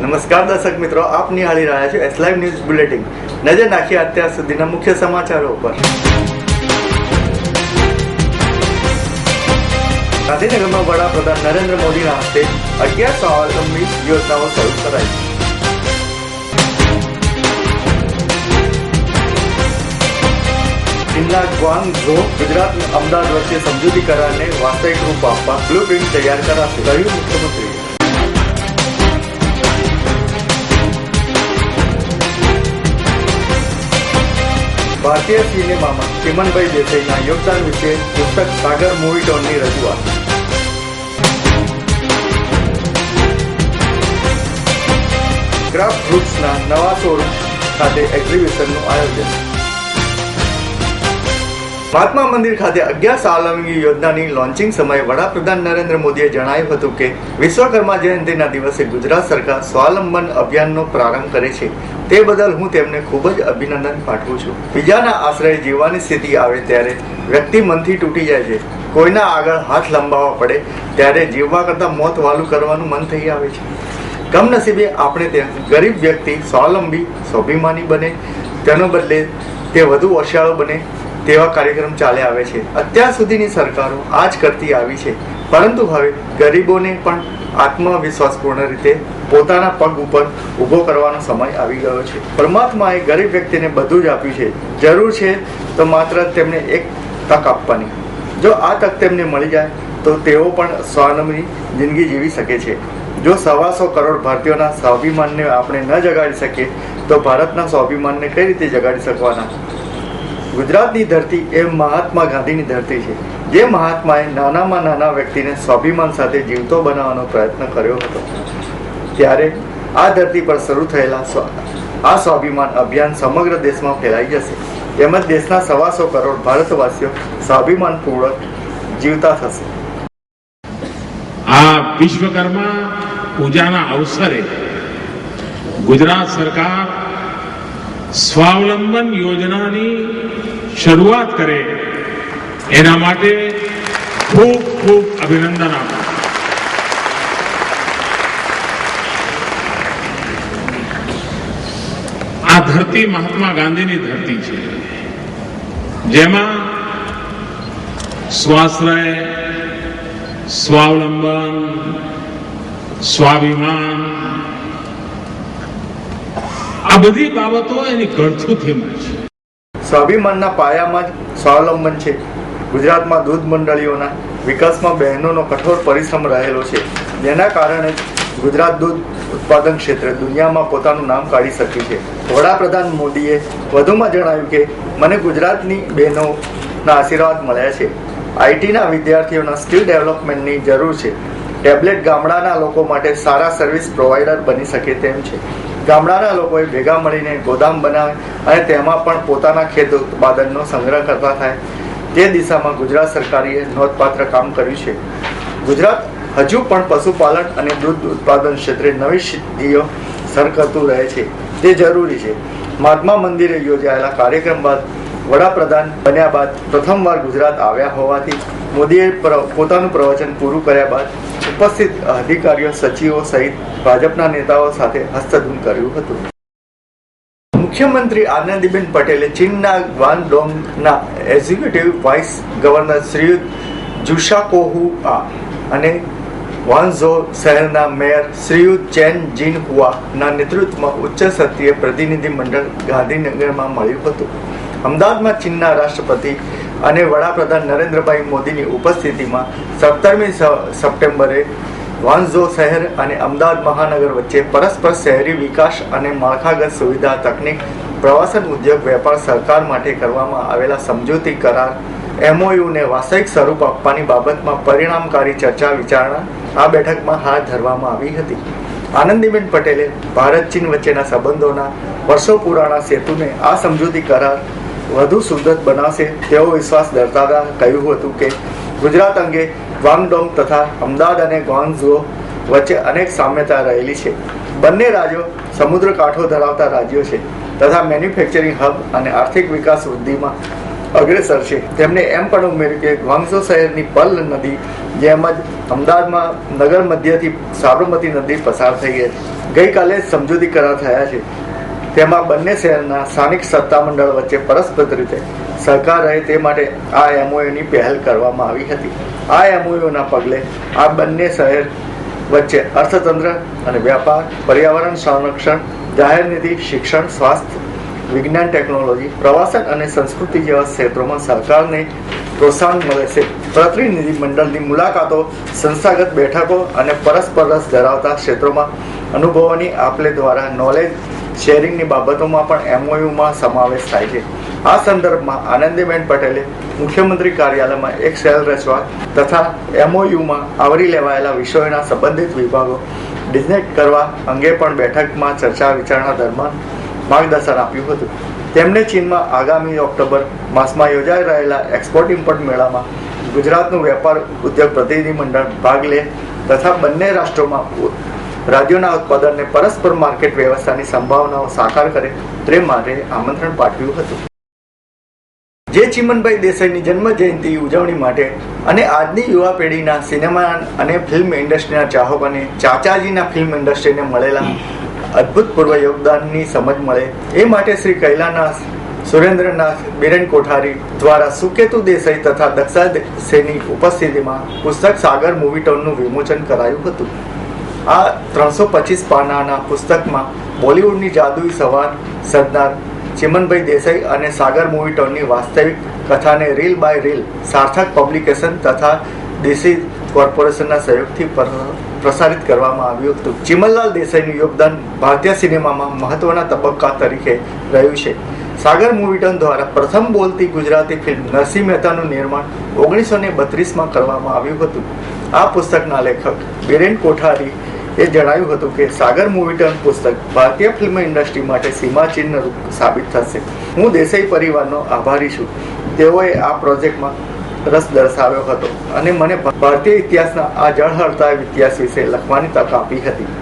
નમસ્કાર દર્શક મિત્રો, આપ નિહાળી રહ્યા છો એસ લાઈવ ન્યૂઝ બુલેટિન નજર નાખી અત્યાર સુધીના મુખ્ય સમાચારો ઉપર. ગાંધીનગરમાં વડાપ્રધાન નરેન્દ્ર મોદીના હસ્તે અગિયાર સ્વાવલંબી યોજનાઓ શરૂ કરાઈ. ચીનના ગ્વાંગઝો, ગુજરાત અમદાવાદ વચ્ચે સમજૂતી કરારને વાસ્તવિક રૂપ આપવા બ્લુ પ્રિન્ટ તૈયાર કરાશે, કહ્યું મુખ્યમંત્રીએ. ભારતીય સિનેમામાં ચિમનભાઈ દેસાઈના યોગદાન વિશે પુસ્તક સાગર મૂવી ટોનની રજૂઆત. ક્રાફ્ટ ગ્રુપ્સના નવા શોરૂમ ખાતે એક્ઝિબિશનનું આયોજન. મહાત્મા મંદિર ખાતે અગિયાર સ્વાવલંબી યોજનાની લોન્ચિંગ સમયે વડાપ્રધાન નરેન્દ્ર મોદીએ જણાવ્યું હતું કે વિશ્વકર્મા જયંતિના દિવસે ગુજરાત સરકાર સ્વાવલંબન અભિયાનનો પ્રારંભ કરે છે. તે બદલ હું તેમને ખૂબ જ અભિનંદન પાઠવું છું. બીજાના આશ્રય જીવવાની સ્થિતિ આવે ત્યારે વ્યક્તિ મનથી તૂટી જાય છે. કોઈના આગળ હાથ લંબાવવા પડે ત્યારે જીવવા કરતાં મોત વાલું કરવાનું મન થઈ આવે છે. કમનસીબે આપણે ત્યાં ગરીબ વ્યક્તિ સ્વાવલંબી, સ્વાભિમાની બને. તેનો બદલે તે વધુ હોશિયારો બને તેવા કાર્યક્રમ ચાલે આવે છે. અત્યાર સુધીની સરકારો આ જ કરતી આવી છે. પરંતુ હવે ગરીબોને પણ આત્મવિશ્વાસપૂર્ણ રીતે પોતાના પગ ઉપર ઊભો કરવાનો સમય આવી ગયો છે. પરમાત્માએ ગરીબ વ્યક્તિને બધું જ આપ્યું છે. જરૂર છે તો માત્ર તેમને એક તક આપવાની. જો આ તક તેમને મળી જાય, તો તેઓ પણ સ્વાવલંબી જિંદગી જીવી શકે છે. જો સવાસો કરોડ ભારતીયોના સ્વાભિમાનને આપણે ન જગાડી શકીએ, તો ભારતના સ્વાભિમાનને કઈ રીતે જગાડી શકવાના? ગુજરાતની ધરતી એ મહાત્મા ગાંધીની ધરતી છે. જે મહાત્માએ નાનામાં નાના વ્યક્તિને સ્વાભિમાન સાથે જીવતો બનાવવાનો પ્રયત્ન કર્યો હતો. ત્યારે આ ધરતી પર શરૂ થયેલા આ સ્વાભિમાન અભિયાન સમગ્ર દેશમાં ફેલાઈ જશે. તેમજ દેશના સવાસો કરોડ ભારતવાસીઓ સ્વાભિમાનપૂર્વક જીવતા થશે. આ વિશ્વકર્મા પૂજાના અવસરે ગુજરાત સરકાર સ્વાવલંબન યોજનાની શરૂઆત કરે. એના માટે ખૂબ ખૂબ અભિનંદન આપું. આ ધરતી મહાત્મા ગાંધીની ધરતી છે. જેમાં સ્વાશ્રય, સ્વાવલંબન, સ્વાભિમાન આ બધી બાબતો એની ઘડથુથીમાં છે. સ્વાભિમાનના પાયામાં જ સ્વાવલંબન છે. ગુજરાતમાં દૂધ મંડળીઓના વિકાસમાં બહેનોનો કઠોર પરિશ્રમ રહેલો છે. જેના કારણે ગુજરાત દૂધ ઉત્પાદન ક્ષેત્રે દુનિયામાં પોતાનું નામ કાઢી શક્યું છે. વડાપ્રધાન મોદીએ વધુમાં જણાવ્યું કે, મને ગુજરાતની બહેનોના આશીર્વાદ મળ્યા છે. આઈટીના વિદ્યાર્થીઓના સ્કિલ ડેવલપમેન્ટની જરૂર છે. ટેબ્લેટ ગામડાના લોકો માટે સારા સર્વિસ પ્રોવાઈડર બની શકે તેમ છે. ગામડાના લોકોએ ભેગા મળીને ગોદામ બનાવે અને તેમાં પણ પોતાના ખેત ઉત્પાદનનો સંગ્રહ કરતા થાય. તે દિશામાં ગુજરાત સરકારે નોંધપાત્ર કામ કર્યું છે. ગુજરાત હજુ પણ પશુપાલન અને દૂધ ઉત્પાદન ક્ષેત્રે નવી સિદ્ધિઓ સર કરતું રહે છે. તે જરૂરી છે. મહાત્મા મંદિરે યોજાયેલા કાર્યક્રમ બાદ વડાપ્રધાન બન્યા બાદ પ્રથમવાર ગુજરાત આવ્યા હોવાથી મોદીએ પોતાનું પ્રવચન પૂરું કર્યા બાદ ઉપસ્થિત અધિકારીઓ, સચિવો સહિત ભાજપના નેતાઓ સાથે હસ્તધૂન કર્યું હતું. મુખ્યમંત્રી આનંદીબેન પટેલે ચીનના ગ્વાનડોંગના એક્ઝિક્યુટિવ વાઇસ ગવર્નર શ્રીયુત જુશાકોહુઆ અને વાનઝો શહેરના મેયર શ્રીયુત ચેન જીન હુઆના નેતૃત્વમાં ઉચ્ચ સત્રીય પ્રતિનિધિમંડળ ગાંધીનગરમાં મળ્યું હતું. અમદાવાદમાં ચીનના રાષ્ટ્રપતિ અને વડાપ્રધાન નરેન્દ્રભાઈ મોદીની ઉપસ્થિતિમાં સત્તરમી સપ્ટેમ્બરે વાંઝો શહેર અને અમદાવાદ મહાનગર વચ્ચે પરસ્પર શહેરી વિકાસ અને માળખાગત સુવિધા તકનીક પ્રવાસન ઉદ્યોગ વેપાર સહકાર માટે કરવામાં આવેલા સમજૂતી કરાર, એમઓયુને વાસ્તવિક સ્વરૂપ આપવાની બાબતમાં પરિણામકારી ચર્ચા વિચારણા આ બેઠકમાં હાથ ધરવામાં આવી હતી. આનંદીબેન પટેલે ભારત ચીન વચ્ચેના સંબંધોના વર્ષો પુરાણા સેતુને આ સમજૂતી કરાર વધુ સુદૃઢ બનાવશે તેવો વિશ્વાસ દર્શાવતા કહ્યું હતું કે ગુજરાત અંગે વાંગડોંગ તથા અમદાવાદ અને ગ્વાંગઝુઓ વચ્ચે અનેક સામ્યતા રહેલી છે. બંને રાજ્યો સમુદ્ર કાંઠો ધરાવતા રાજ્યો છે તથા મેન્યુફેક્ચરિંગ હબ અને આર્થિક વિકાસ વૃદ્ધિમાં અગ્રેસર છે. તેમણે એમ પણ ઉમેર્યું કે ગ્વાંગઝો શહેરની પલ નદી જેમ જ અમદાવાદમાં નગર મધ્યથી સાબરમતી નદી પસાર થઈ ગઈ ગઈકાલે સમજૂતી કરાર થયા છે. તેમાં બંને શહેરના સ્થાનિક સત્તામંડળ વચ્ચે પરસ્પર રીતે સહકાર રહે તે માટે આ એમઓયુની પહેલ કરવામાં આવી હતી. આ એમઓયુના પગલે આ બંને શહેર વચ્ચે અર્થતંત્ર અને વ્યાપાર, પર્યાવરણ સંરક્ષણ, જાહેર નીતિ શિક્ષણ, સ્વાસ્થ્ય, વિજ્ઞાન ટેકનોલોજી, પ્રવાસન અને સંસ્કૃતિ જેવા ક્ષેત્રોમાં સરકારને પ્રોત્સાહન મળે છે. પ્રતિનિધિ મંડળની મુલાકાતો સંસ્થાગત બેઠકો અને પરસ્પર રસ ધરાવતા ક્ષેત્રોમાં અનુભવોની આપલે દ્વારા નોલેજ શેરિંગની બાબતોમાં પણ એમઓયુમાં સમાવેશ થાય છે. આ સંદર્ભમાં આનંદીબેન પટેલે મુખ્યમંત્રી કાર્યાલયમાં એક સેલ રચવા તથા એમઓયુમાં આવરી લેવાયેલા વિષયોના સંબંધિત વિભાગો ડિઝનેટ કરવા અંગે પણ બેઠકમાં ચર્ચા વિચારણા દરમિયાન માર્ગદર્શન આપ્યું હતું. તેમણે ચીનમાં આગામી ઓક્ટોબર માસમાં યોજાઈ રહેલા એક્સપોર્ટ ઇમ્પોર્ટ મેળામાં ગુજરાતનું વેપાર ઉદ્યોગ પ્રતિનિધિમંડળ ભાગ લે તથા બંને રાષ્ટ્રોમાં રાજ્યોના ઉત્પાદનને પરસ્પર માર્કેટ વ્યવસ્થાની સંભાવનાઓ સાકાર કરે તે માટે આમંત્રણ પાઠવ્યું હતું. જે ચિમનભાઈ દેસાઈની જન્મ જયંતિ ઉજવણી માટે અને આજની યુવા પેઢીના સિનેમા અને ફિલ્મ ઇન્ડસ્ટ્રીના ચાહકોને ચાચાજીના ફિલ્મ ઇન્ડસ્ટ્રીને મળેલા અદ્ભુતપૂર્વ યોગદાનની સમજ મળે એ માટે શ્રી કૈલાનાથ, સુરેન્દ્રનાથ, બિરેન કોઠારી દ્વારા સુકેતુ દેસાઈ તથા દક્ષા દેસાઈની ઉપસ્થિતિમાં પુસ્તક સાગર મૂવી ટોનનું વિમોચન કરાયું હતું. આ ત્રણસો પચીસ પાનાના પુસ્તકમાં બોલિવૂડની જાદુઈ સવાર સરદાર ચિમનભાઈ દેસાઈ અને સાગર મૂવી ટાઉનની વાસ્તવિક કથાને reel by reel Saarthak publication તથા દેશી કોર્પોરેશનના સહયોગથી પ્રસારિત કરવામાં આવ્યું હતું. ચિમનલાલ દેસાઈનું યોગદાન ભારતીય સિનેમામાં મહત્વના તબક્કા તરીકે રહ્યું છે. સાગર મૂવી ટાઉન દ્વારા પ્રથમ બોલતી ગુજરાતી ફિલ્મ નરસિંહ મહેતાનું નિર્માણ ઓગણીસો ને બત્રીસમાં કરવામાં આવ્યું હતું. આ પુસ્તકના લેખક બિરેન કોઠારી એ જણાવ્યું હતું કે સાગર મૂવી ટાઉન પુસ્તક ભારતીય ફિલ્મ ઇન્ડસ્ટ્રી માટે સીમાચિહ્ન રૂપ સાબિત થશે હું દેસાઈ પરિવારનો આભારી છું તેઓએ આ પ્રોજેક્ટમાં રસ દર્શાવ્યો હતો અને મને ભારતીય ઇતિહાસના આ જળહળતા ઇતિહાસ વિશે લખવાની તક આપી હતી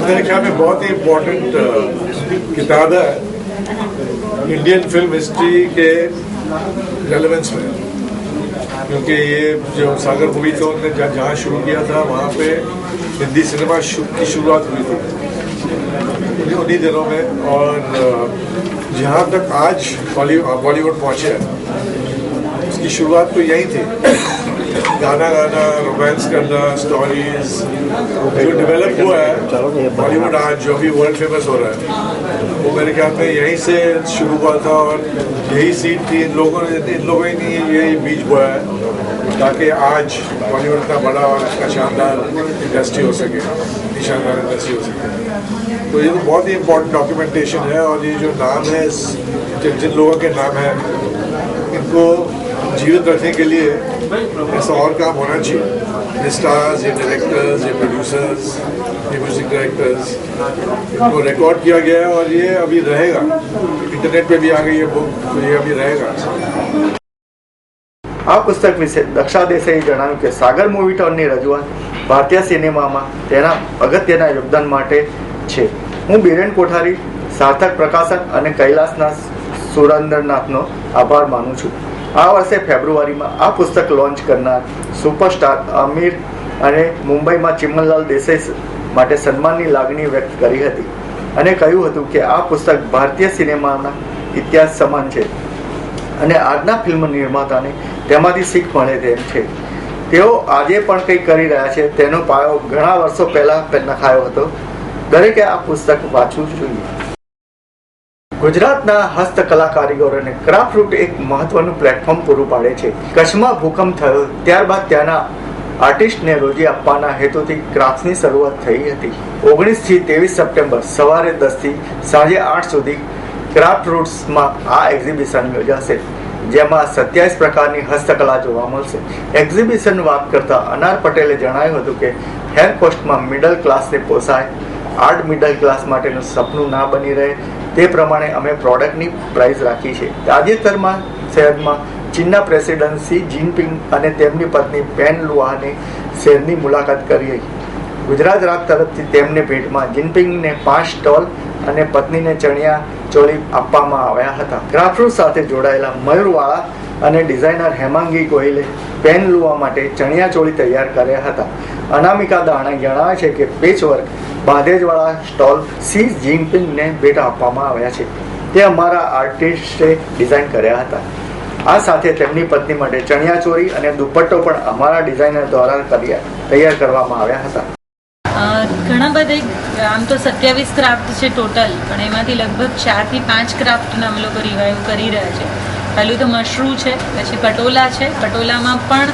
मेरे ख्याल में बहुत ही इम्पोर्टेंट किताब है इंडियन फिल्म हिस्ट्री के रेलेवेंस में क्योंकि ये जो सागर मूवी तो ने जहाँ शुरू किया था, वहाँ पे हिंदी सिनेमा शु- की शुरुआत हुई थी। उन्हीं- दिनों में और जहाँ तक आज बॉलीवुड बॉलीवुड पहुँचे हैं, उसकी शुरुआत तो यही थी। गाना गाना रोमांस करना स्टोरीज जो डेवलप हुआ है बॉलीवुड आज जो भी वर्ल्ड फ़ेमस हो रहा है, वो मेरे ख्याल में यहीं से शुरू हुआ था और यही सीट थी। इन लोगों ने, इन लोगों ने यही बीज बोया है, ताकि आज बॉलीवुड का बड़ा और इतना शानदार इंडस्ट्री हो सके शानदार इंडस्ट्री हो सके। तो ये तो बहुत ही इम्पोर्टेंट डॉक्यूमेंटेशन है और ये जो नाम है जिन लोगों के नाम है, इनको जीवित रखने के लिए ऐसा और काम होना चाहिए ये स्टार्स ये डायरेक्टर्स ये प्रोड्यूसर्स ये म्यूजिक डायरेक्टर्स इनको रिकॉर्ड किया गया है और ये अभी रहेगा इंटरनेट पे भी आ गई है बुक तो ये अभी रहेगा આ પુસ્તક વિશે દક્ષા દેસાઈએ જણાવ્યું કે સાગર મૂવી ટાઉનની રજૂઆત ભારતીય સિનેમામાં તેના અગત્યના યોગદાન માટે છે હું બિરેન કોઠારી સાર્થક પ્રકાશન અને કૈલાસના સુરેન્દ્રનાથનો આભાર માનું છું આ વર્ષે ફેબ્રુઆરીમાં આ પુસ્તક લોન્ચ કરનાર સુપરસ્ટાર આમિર અને મુંબઈમાં ચિમનલાલ દેસાઈ માટે સન્માનની લાગણી વ્યક્ત કરી હતી અને કહ્યું હતું કે આ પુસ્તક ભારતીય સિનેમાના ઇતિહાસ સમાન છે અને આજના ફિલ્મ નિર્માતાને તેમાંથી શીખ મળે તેમ છે. તેઓ આજે પણ કંઈક કરી રહ્યા છે, તેનો પાયો ઘણા વર્ષો પહેલાં નખાયો હતો. દરેકે આ પુસ્તક વાંચવું જોઈએ. ગુજરાતના હસ્તકલા કારીગરોને ક્રાફ્ટ રૂટ એક મહત્વનું પ્લેટફોર્મ પૂરું પાડે છે. કચ્છમાં ભૂકંપ થયો, ત્યારબાદ ત્યાંના આર્ટિસ્ટને રોજી આપવાના હેતુથી ક્રાફ્ટની શરૂઆત થઈ હતી. ઓગણીસથી ત્રેવીસ સપ્ટેમ્બર સવારે દસથી સાંજે આઠ સુધી ક્રાફ્ટ રૂટ્સમાં આ એક્ઝિબિશન યોજાશે, જેમાં સત્યાવીસ પ્રકારની હસ્તકલા જોવા મળશે. એક્ઝિબિશન વાત કરતા અનાર પટેલે જણાવ્યું હતું કે હેર કોસ્ટમાં મિડલ ક્લાસને પોસાય, આર્ટ મિડલ ક્લાસ માટેનું સપનું ના બની રહે તે પ્રમાણે અમે પ્રોડક્ટની પ્રાઇસ રાખી છે. તાજેતરમાં શહેરમાં ચીનના પ્રેસિડેન્ટ શી જિનપિંગ અને તેમની પત્ની પેન લુહાને શહેરની મુલાકાત કરી ગુજરાત રાજ તરફથી તેમને ભેટમાં જિનપિંગને પાંચ સ્ટોલ અને પત્નીને ચણિયા ચોળી આપવામાં આવ્યા હતા. ક્રાફ્ટ સાથે જોડાયેલા મયુરવાળા અને ડિઝાઇનર હેમાંગી ગોયલે પેન લુવા માટે ચણિયાચોળી તૈયાર કર્યા હતા. અનામિકા દાણા જણાવે છે કે પેચવર્ક બાંધેજવાળા સ્ટોલ સી જિનપિંગને ભેટ આપવામાં આવ્યા છે. તે અમારા આર્ટિસ્ટે ડિઝાઇન કર્યા હતા. આ સાથે તેમની પત્ની માટે ચણિયાચોરી અને દુપટ્ટો પણ અમારા ડિઝાઇનર દ્વારા તૈયાર કરવામાં આવ્યા હતા. ઘણા બધા આમ તો સત્યાવીસ ક્રાફ્ટ છે ટોટલ પણ એમાંથી લગભગ ચારથી પાંચ ક્રાફ્ટને અમે લોકો રિવાઈવ કરી રહ્યા છે. પહેલું તો મશરૂ છે પછી પટોલા છે. પટોલામાં પણ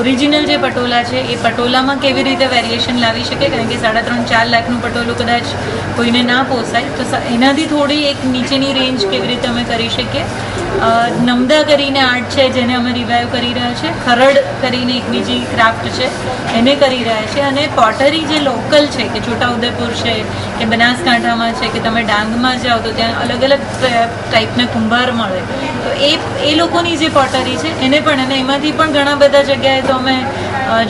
ઓરિજિનલ જે પટોલા છે, એ પટોલામાં કેવી રીતે વેરિએશન લાવી શકે? કારણ કે સાડા ત્રણ, ચાર લાખનું પટોલું કદાચ કોઈને ના પોસાય. તો એનાથી થોડી એક નીચેની રેન્જ કેવી રીતે અમે કરી શકીએ? નમદા કરીને આર્ટ છે, જેને અમે રિવાઈવ કરી રહ્યા છે. ખરડ કરીને એક બીજી ક્રાફ્ટ છે, એને કરી રહ્યા છે. અને પોટરી જે લોકલ છે, કે છોટાઉદેપુર છે, કે બનાસકાંઠામાં છે, કે તમે ડાંગમાં જાઓ તો ત્યાં અલગ અલગ ટાઈપના કુંભાર મળે. તો એ એ લોકોની જે પોટરી છે, એને પણ અને એમાંથી પણ ઘણા બધા જગ્યાએ તો અમે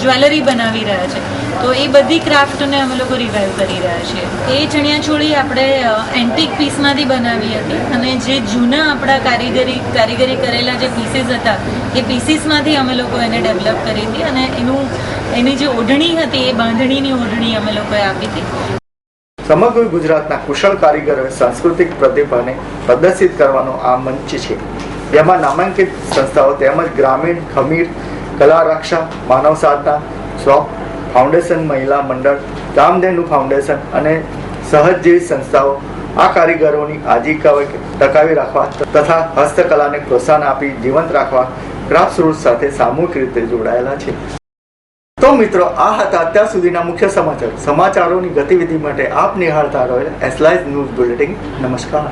જ્વેલરી બનાવી રહ્યા છે. તો એ બધી ક્રાફ્ટને અમે લોકો રિવાઈવ કરી રહ્યા છીએ. એ ચણિયાચોળી આપણે એન્ટિક પીસમાંથી બનાવી હતી. અને જે જૂના આપણા કારીગરી કારીગરી કરેલા જે પીસીસ હતા, એ પીસીસમાંથી અમે લોકો એને ડેવલપ કરી હતી અને એનું, એની જે ઓઢણી હતી, એ બાંધણીની ઓઢણી અમે લોકોએ આપી હતી. સમગ્ર ગુજરાતના કુશળ કારીગરોએ સાંસ્કૃતિક પ્રતિભાને પ્રદર્શિત કરવાનો આ મંચ છે. જેમાં નામાંકિત સંસ્થાઓ તેમજ ગ્રામીણ, ખમીર કલા, રક્ષા, માનવ સાધના સ્વ ફાઉન્ડેશન મહિલા મંડળ કામધેનુ ફાઉન્ડેશન અને સહજ જેવી સંસ્થાઓ આ કારીગરોની આજીવિકા ટકાવી રાખવા તથા હસ્તકલાને પ્રોત્સાહન આપી જીવંત રાખવા ક્રાફ્ટ રૂટ સાથે સામૂહિક રીતે જોડાયેલા છે. તો મિત્રો, આ હતા અત્યાર સુધીના મુખ્ય સમાચાર. સમાચારોની ગતિવિધિ માટે આપ નિહાળતા રહેલ એસલાઇઝ ન્યૂઝ બુલેટિન નમસ્કાર.